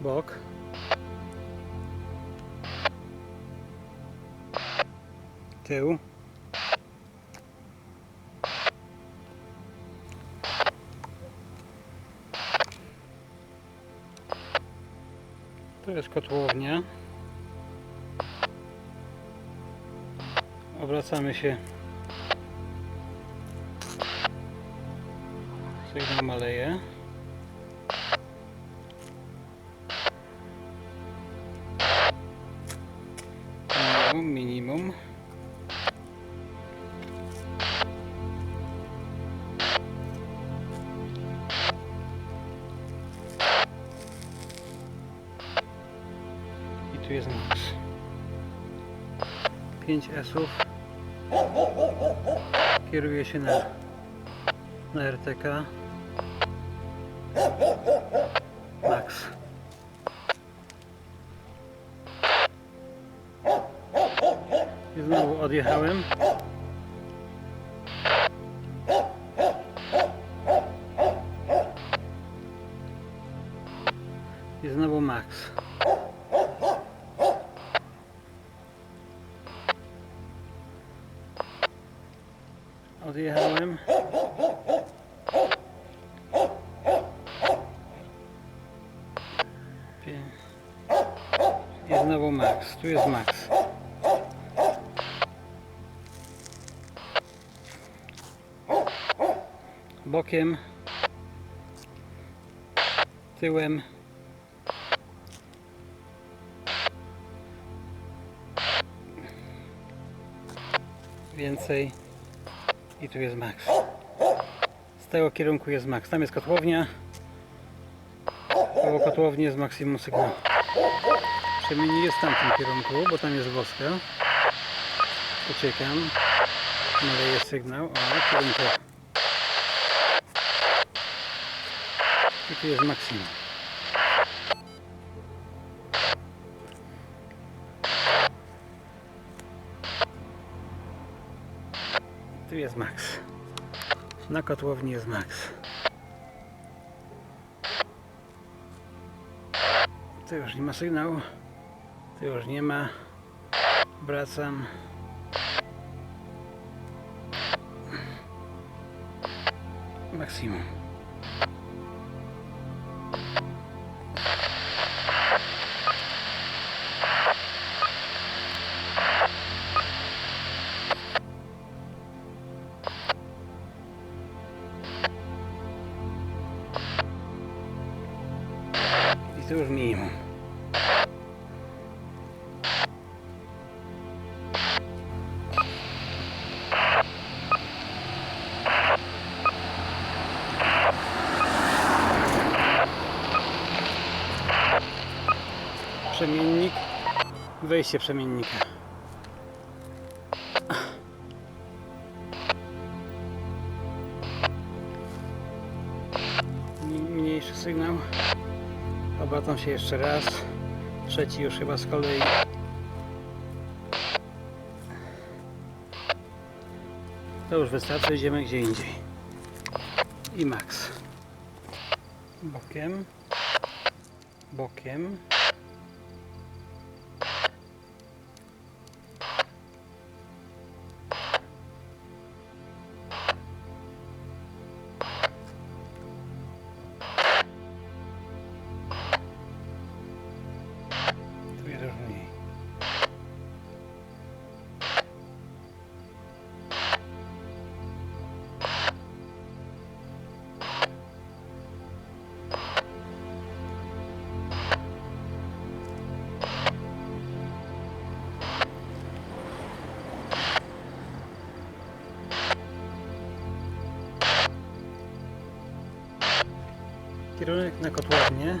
bok. Tył. Tu jest kotłownia. Obracamy się. Sygnał maleje. Minimum, minimum. I tu jest max. 5 S-ów. Kieruje się na, na RTK. Max. Odjechałem. I znowu max. Odjechałem. Pię- I znowu max. Tu jest max. Bokiem. Tyłem. Więcej. I tu jest max. Z tego kierunku jest max. Tam jest kotłownia. Koło kotłowni jest maksimum sygnału. Przemiennik jest w tamtym kierunku, bo tam jest woska. Uciekam. Maleje sygnał. O, kierunku. I tu jest maksimum. Tu jest max. Na kotłowni jest max. Tu już nie ma sygnału. Tu już nie ma. Wracam. Maksimum. To już minimum. Przemiennik, wejście przemiennika. Obracam się jeszcze raz. Trzeci już chyba z kolei. To już wystarczy, idziemy gdzie indziej. I max. Bokiem. Bokiem. Kierunek na kotłownię.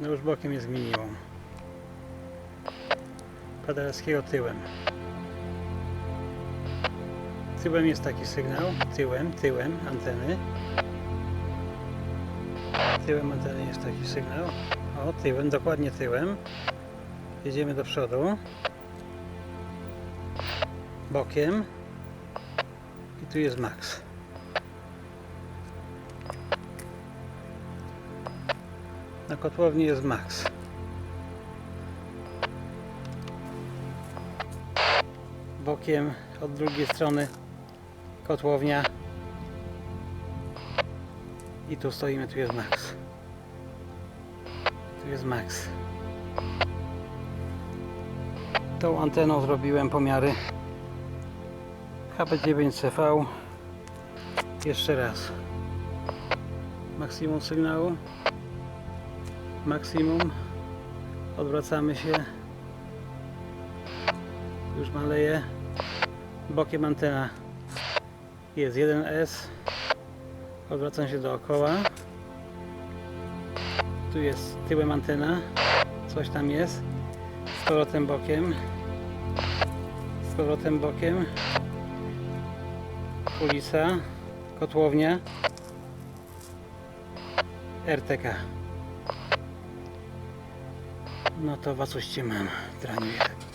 No już bokiem jest minimum. Paderewskiego tyłem. Tyłem jest taki sygnał. Tyłem, tyłem anteny. Tyłem anteny jest taki sygnał. O, tyłem, dokładnie tyłem. Jedziemy do przodu. Bokiem. I Tu jest max. Na kotłowni jest max. Bokiem od drugiej strony kotłownia. I tu stoimy, tu jest max. Tu jest max. Tą anteną zrobiłem pomiary HB9CV jeszcze raz. Maksimum sygnału. Maksimum. Odwracamy się. Już maleje. Bokiem antena jest 1S odwracam się dookoła. Tu jest tyłem antena. Coś tam jest. Z powrotem bokiem. Z powrotem bokiem ulica, kotłownia, RTK. No to was mam, traniuję.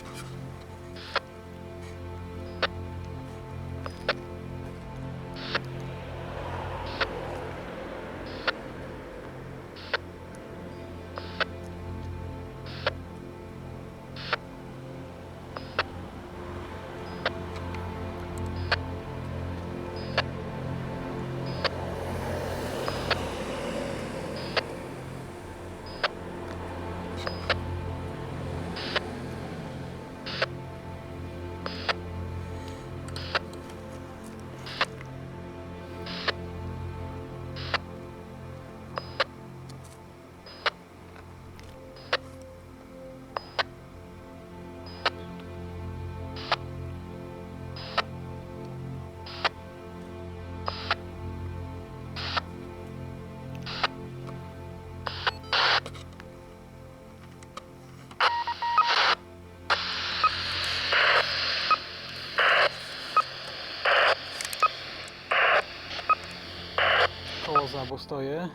Koło zabu stoję.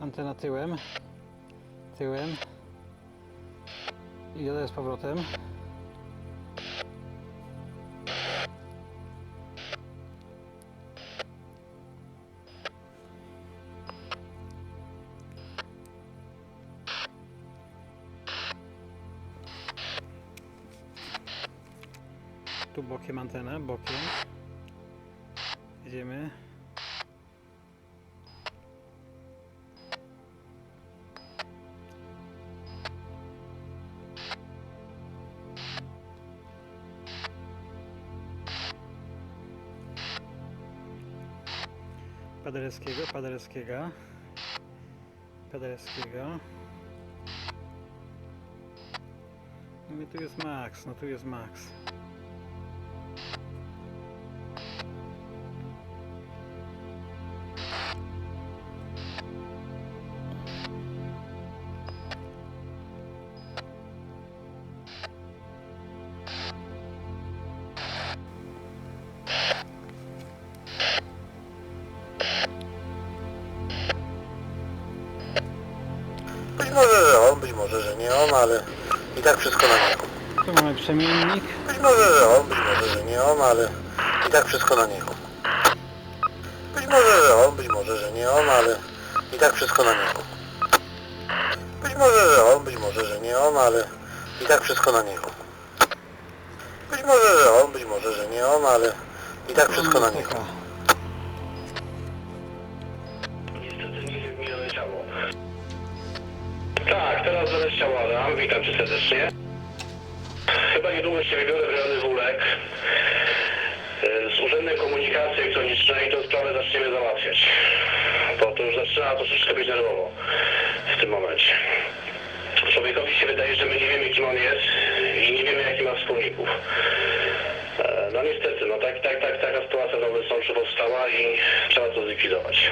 Antena tyłem. Tyłem. I jadę z powrotem. Tu bokiem antena, bokiem. Idziemy. Paderewskiego, Paderewskiego. Paderewskiego. No i tu jest Max, no tu jest Max. Być może, że on, być może, że nie on, ale i tak wszystko na niego. Tu mamy przemiennik. Być może, że on, być może, że nie on, ale i tak wszystko na niego. Być może, że on, być może, że nie on, ale i tak wszystko na niego. Być może, że on, być może, że nie on, ale i tak wszystko na niego. Być może, że on, być może, że nie on, ale i tak wszystko na niego. Tak, teraz doleciał Adam. Witam cię serdecznie. Chyba niedługo się wybiorę w rejony Wólek e, z Urzędem Komunikacji Elektronicznej tę sprawę zaczniemy załatwiać. Bo to już zaczyna troszeczkę być nerwowo w tym momencie. Człowiekowi się wydaje, że my nie wiemy kim on jest i nie wiemy jaki ma wspólników. E, No niestety, no tak, tak, tak, taka sytuacja w Nowym Sączu powstała i trzeba to zlikwidować.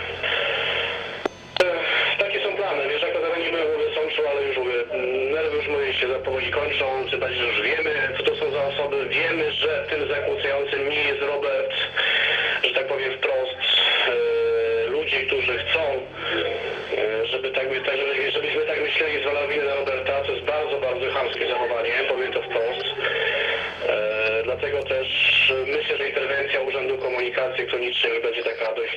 Kończą, bardziej, że już wiemy, co to są za osoby. Wiemy, że tym zakłócającym nie jest Robert, że tak powiem wprost. E, chcą, e, żeby tak, tak żeby, żebyśmy tak myśleli, zwalał winę na Roberta, to jest bardzo, bardzo chamskie zachowanie, powiem to wprost. E, dlatego też myślę, że interwencja Urzędu Komunikacji Elektronicznej będzie taka dość